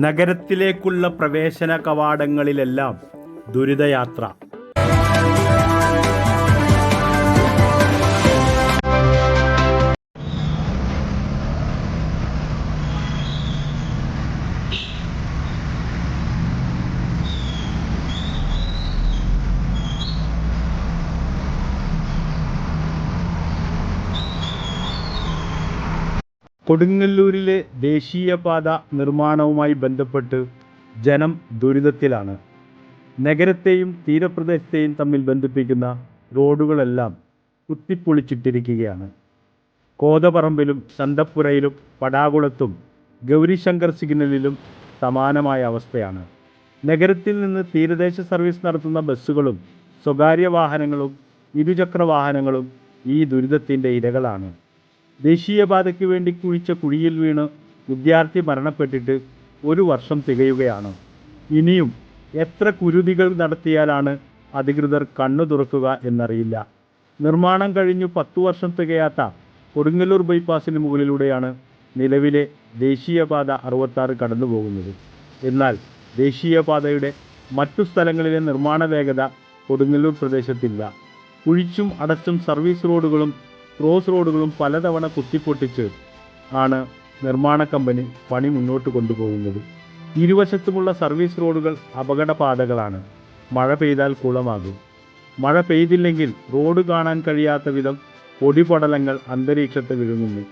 നഗരത്തിലേക്കുള്ള പ്രവേശന കവാടങ്ങളിലെല്ലാം ദുരിതയാത്ര. കൊടുങ്ങല്ലൂരിലെ ദേശീയപാത നിർമ്മാണവുമായി ബന്ധപ്പെട്ട് ജനം ദുരിതത്തിലാണ്. നഗരത്തെയും തീരപ്രദേശത്തെയും തമ്മിൽ ബന്ധിപ്പിക്കുന്ന റോഡുകളെല്ലാം കുത്തിപ്പൊളിച്ചിട്ടിരിക്കുകയാണ്. കോതപറമ്പിലും ചന്തപ്പുരയിലും പടാകുളത്തും ഗൗരിശങ്കർ സിഗ്നലിലും സമാനമായ അവസ്ഥയാണ്. നഗരത്തിൽ നിന്ന് തീരദേശ സർവീസ് നടത്തുന്ന ബസ്സുകളും സ്വകാര്യ വാഹനങ്ങളും ഇരുചക്ര വാഹനങ്ങളും ഈ ദുരിതത്തിന്റെ ഇരകളാണ്. ദേശീയപാതയ്ക്ക് വേണ്ടി കുഴിച്ച കുഴിയിൽ വീണ് വിദ്യാർത്ഥി മരണപ്പെട്ടിട്ട് ഒരു വർഷം തികയുകയാണ്. ഇനിയും എത്ര കുരുതികൾ നടത്തിയാലാണ് അധികൃതർ കണ്ണു തുറക്കുക എന്നറിയില്ല. നിർമ്മാണം കഴിഞ്ഞു പത്തു വർഷം തികയാത്ത കൊടുങ്ങല്ലൂർ ബൈപ്പാസിന് മുകളിലൂടെയാണ് നിലവിലെ ദേശീയപാത അറുപത്താറ് കടന്നു പോകുന്നത് എന്നാൽ ദേശീയപാതയുടെ മറ്റു സ്ഥലങ്ങളിലെ നിർമ്മാണ വേഗത കൊടുങ്ങല്ലൂർ പ്രദേശത്തില്ല. കുഴിച്ചും അടച്ചും സർവീസ് റോഡുകളും ക്രോസ് റോഡുകളും പലതവണ കുത്തിപ്പൊട്ടിച്ച് ആണ് നിർമ്മാണ കമ്പനി പണി മുന്നോട്ട് കൊണ്ടുപോകുന്നത്. ഇരുവശത്തുമുള്ള സർവീസ് റോഡുകൾ അപകടപാതകളാണ് മഴ പെയ്താൽ കുളമാകും. മഴ പെയ്തില്ലെങ്കിൽ റോഡ് കാണാൻ കഴിയാത്ത വിധം പൊടിപടലങ്ങൾ അന്തരീക്ഷത്തെ വിഴുങ്ങുന്നു.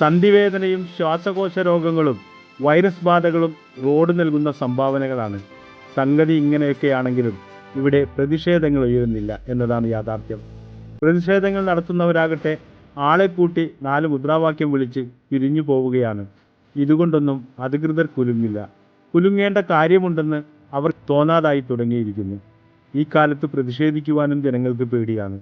സന്ധിവേദനയും ശ്വാസകോശ രോഗങ്ങളും വൈറസ് ബാധകളും റോഡ് നൽകുന്ന സംഭാവനകളാണ്. സംഗതി ഇങ്ങനെയൊക്കെയാണെങ്കിലും ഇവിടെ പ്രതിഷേധങ്ങൾ ഉയരുന്നില്ല എന്നതാണ് യാഥാർത്ഥ്യം. പ്രതിഷേധങ്ങൾ നടത്തുന്നവരാകട്ടെ ആളെ കൂട്ടി നാല് മുദ്രാവാക്യം വിളിച്ച് പിരിഞ്ഞു പോവുകയാണ്. ഇതുകൊണ്ടൊന്നും അധികൃതർ കുലുങ്ങില്ല. കുലുങ്ങേണ്ട കാര്യമുണ്ടെന്ന് അവർ തോന്നാതായി തുടങ്ങിയിരിക്കുന്നു. ഈ കാലത്ത് പ്രതിഷേധിക്കുവാനും ജനങ്ങൾക്ക് പേടിയാണ്.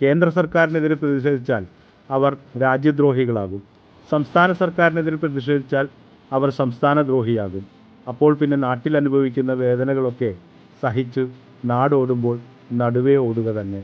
കേന്ദ്ര സർക്കാരിനെതിരെ പ്രതിഷേധിച്ചാൽ അവർ രാജ്യദ്രോഹികളാകും. സംസ്ഥാന സർക്കാരിനെതിരെ പ്രതിഷേധിച്ചാൽ അവർ സംസ്ഥാന ദ്രോഹിയാകും അപ്പോൾ പിന്നെ നാട്ടിൽ അനുഭവിക്കുന്ന വേദനകളൊക്കെ സഹിച്ച് നാടോടുമ്പോൾ നടുവേ ഓടുക തന്നെ.